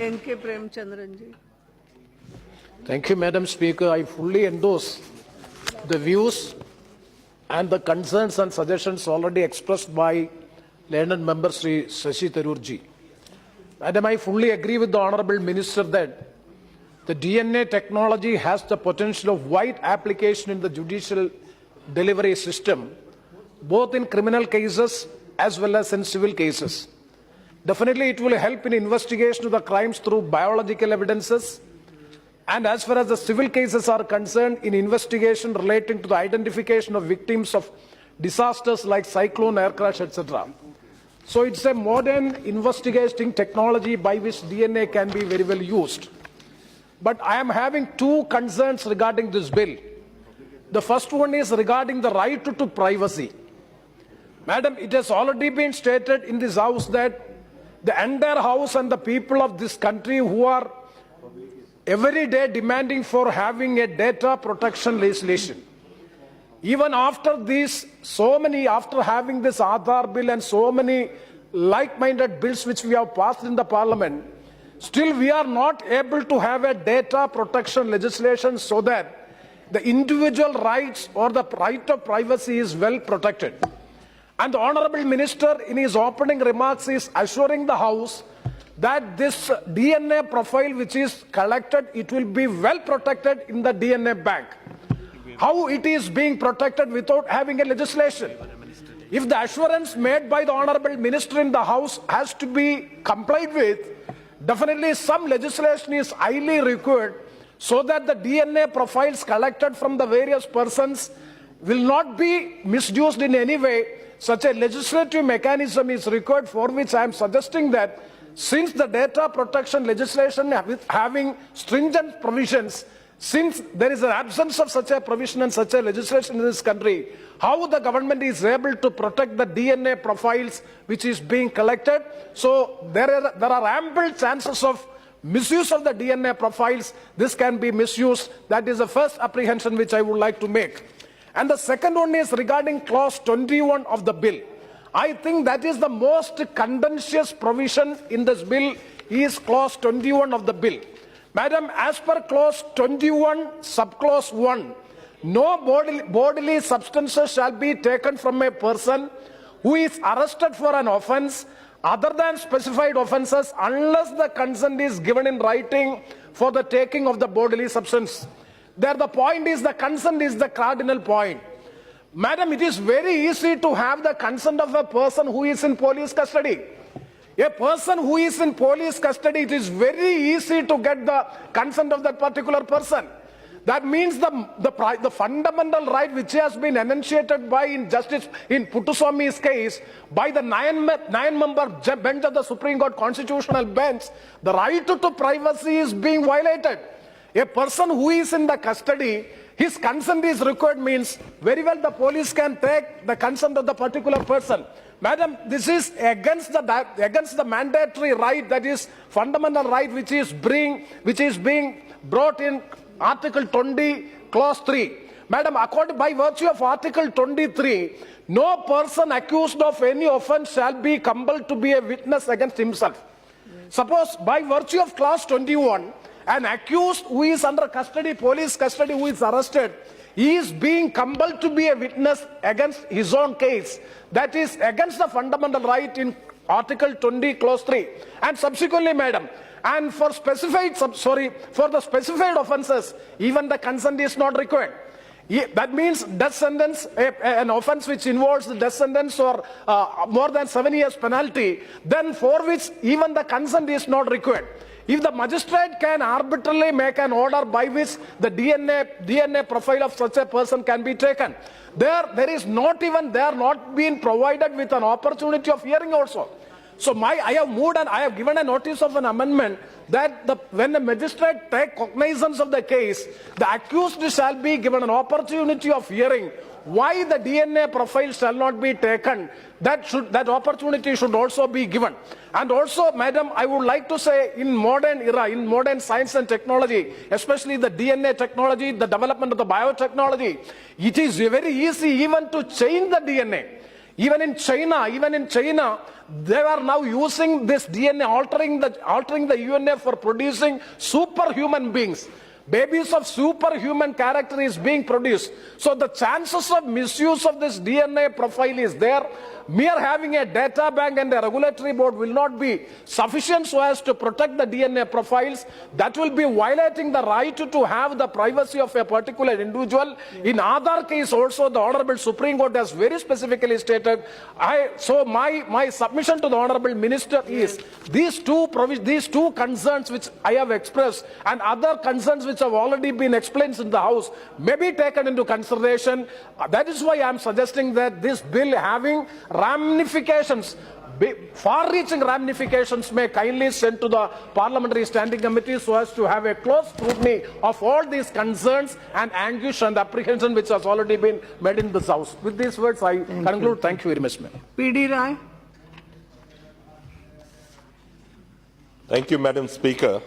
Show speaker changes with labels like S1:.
S1: N.K. Premchandranji.
S2: Thank you, Madam Speaker. I fully endorse the views and the concerns and suggestions already expressed by learned member Sri Shashi Tharoor Madam, I fully agree with the Honorable Minister that the DNA technology has the potential of wide application in the judicial delivery system, both in criminal cases as well as in civil cases. Definitely, it will help in investigation of the crimes through biological evidences, and as far as the civil cases are concerned, in investigation relating to the identification of victims of disasters like cyclone, air crash, etc. So it's a modern investigating technology by which DNA can be very well used. But I am having two concerns regarding this bill. The first one is regarding the right to privacy. Madam, it has already been stated in this house that the entire house and the people of this country who are every day demanding for having a data protection legislation. Even after this, so many, after having this Aadhaar bill and so many like-minded bills which we have passed in the parliament, still we are not able to have a data protection legislation so that the individual rights or the right of privacy is well protected. And the Honorable Minister in his opening remarks is assuring the House that this DNA profile which is collected, it will be well protected in the DNA bank. How it is being protected without having a legislation? If the assurance made by the Honorable Minister in the House has to be complied with, definitely some legislation is highly required so that the DNA profiles collected from the various persons will not be misused in any way. Such a legislative mechanism is required for which I am suggesting that since the data protection legislation having stringent provisions, since there is an absence of such a provision and such a legislation in this country, how the government is able to protect the DNA profiles which is being collected. So there are, there are ample chances of misuse of the DNA profiles. This can be misused. That is the first apprehension which I would like to make. And the second one is regarding clause 21 of the bill. I think that is the most contentious provision in this bill is clause 21 of the bill. Madam, as per clause 21, subclause 1, no bodily, bodily substances shall be taken from a person who is arrested for an offense other than specified offenses unless the consent is given in writing for the taking of the bodily substance. There the point is the consent is the cardinal point. Madam, it is very easy to have the consent of a person who is in police custody. A person who is in police custody, it is very easy to get the consent of that particular person. That means the, the, the fundamental right which has been enunciated by in Justice in Puttuswamy's case by the nine, nine member bench of the Supreme Court Constitutional Bench, the right to privacy is being violated. A person who is in the custody, his consent is required means very well the police can take the consent of the particular person. Madam, this is against the against the mandatory right that is fundamental right which is being which is being brought in Article 20, Clause 3. Madam, according by virtue of Article 23, no person accused of any offence shall be compelled to be a witness against himself. Suppose by virtue of clause 21, an accused who is under custody, police custody, who is arrested, he is being compelled to be a witness against his own case. That is against the fundamental right in Article 20, clause 3. And subsequently, madam, and for specified, sorry, for the specified offences, even the consent is not required. That means death sentence, an offense which involves the death sentence or uh, more than seven years penalty, then for which even the consent is not required. If the magistrate can arbitrarily make an order by which the DNA, DNA profile of such a person can be taken, there, there is not even, they are not being provided with an opportunity of hearing also. So my, I have moved and I have given a notice of an amendment that the, when the magistrate take cognizance of the case, the accused shall be given an opportunity of hearing why the DNA profile shall not be taken. That should, that opportunity should also be given. And also, madam, I would like to say in modern era, in modern science and technology, especially the DNA technology, the development of the biotechnology, it is very easy even to change the DNA. Even in China, even in China, they are now using this DNA, altering the, altering the UNA for producing superhuman beings. Babies of superhuman character is being produced. So the chances of misuse of this DNA profile is there. Mere having a data bank and a regulatory board will not be sufficient so as to protect the DNA profiles. That will be violating the right to have the privacy of a particular individual. In other case also the Honorable Supreme Court has very specifically stated. I, so my, my submission to the Honorable Minister is these two these two concerns which I have expressed and other concerns which have already been explained in the House may be taken into consideration. That is why I am suggesting that this bill having ramifications far-reaching ramifications may kindly send to the Parliamentary Standing Committee so as to have a close scrutiny of all these concerns and anguish and apprehension which has already been made in this House. With these words, I conclude. Thank you very much, ma'am.
S1: PD Rai.
S3: Thank you, Madam Speaker.